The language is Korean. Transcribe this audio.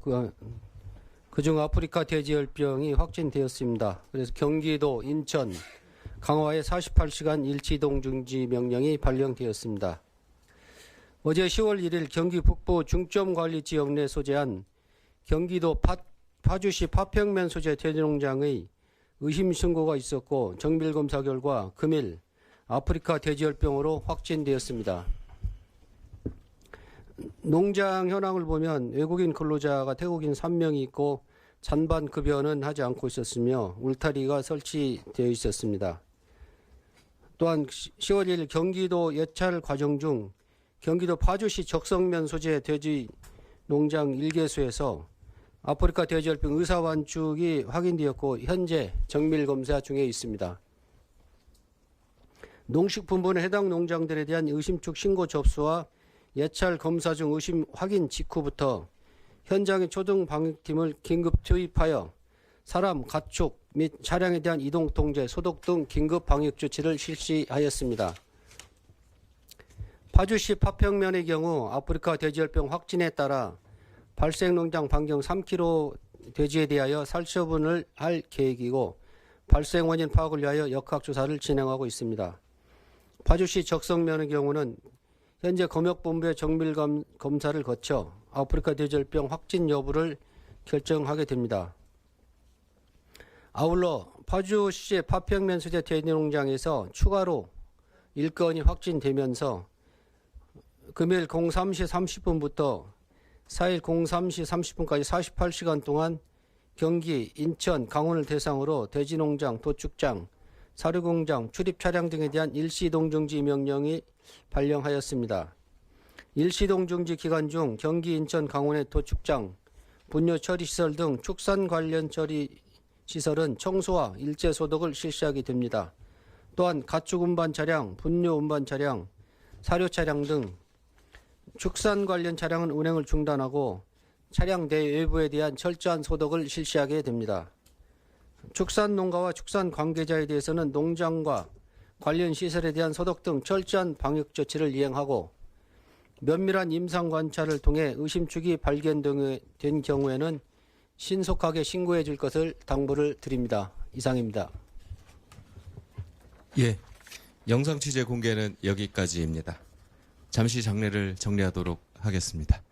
그, 그중 아프리카 돼지열병이 확진되었습니다. 그래서 경기도, 인천, 강화에 48시간 일치동 중지 명령이 발령되었습니다. 어제 10월 1일 경기 북부 중점관리지역 내 소재한 경기도 파, 파주시 파평면 소재 돼지농장의 의심 신고가 있었고 정밀 검사 결과 금일 아프리카 돼지열병으로 확진되었습니다. 농장 현황을 보면 외국인 근로자가 태국인 3명이 있고 잔반 급여는 하지 않고 있었으며 울타리가 설치되어 있었습니다. 또한 10월 1일 경기도 예찰 과정 중 경기도 파주시 적성면 소재 돼지 농장 일개소에서 아프리카 돼지열병 의사 완축이 확인되었고 현재 정밀 검사 중에 있습니다. 농식품부는 해당 농장들에 대한 의심축 신고 접수와 예찰 검사 중 의심 확인 직후부터 현장의 초등 방역팀을 긴급 투입하여 사람, 가축 및 차량에 대한 이동 통제, 소독 등 긴급 방역 조치를 실시하였습니다. 파주시 파평면의 경우 아프리카 돼지열병 확진에 따라 발생 농장 반경 3km 돼지에 대하여 살처분을 할 계획이고 발생 원인 파악을 위하여 역학조사를 진행하고 있습니다. 파주시 적성면의 경우는 현재 검역본부의 정밀 검, 검사를 거쳐 아프리카 돼지열병 확진 여부를 결정하게 됩니다. 아울러 파주시 파평면 소재 돼지농장에서 추가로 일건이 확진되면서 금일 03시 30분부터 4일 03시 30분까지 48시간 동안 경기, 인천, 강원을 대상으로 돼지농장, 도축장, 사료공장, 출입 차량 등에 대한 일시이동 중지 명령이 발령하였습니다. 일시이동 중지 기간 중 경기, 인천, 강원의 도축장, 분뇨 처리 시설 등 축산 관련 처리 시설은 청소와 일제 소독을 실시하게 됩니다. 또한 가축 운반 차량, 분뇨 운반 차량, 사료 차량 등 축산 관련 차량은 운행을 중단하고 차량 내외부에 대한 철저한 소독을 실시하게 됩니다. 축산 농가와 축산 관계자에 대해서는 농장과 관련 시설에 대한 소독 등 철저한 방역 조치를 이행하고 면밀한 임상 관찰을 통해 의심축이 발견된 경우에는 신속하게 신고해 줄 것을 당부를 드립니다. 이상입니다. 예. 영상 취재 공개는 여기까지입니다. 잠시 장례를 정리하도록 하겠습니다.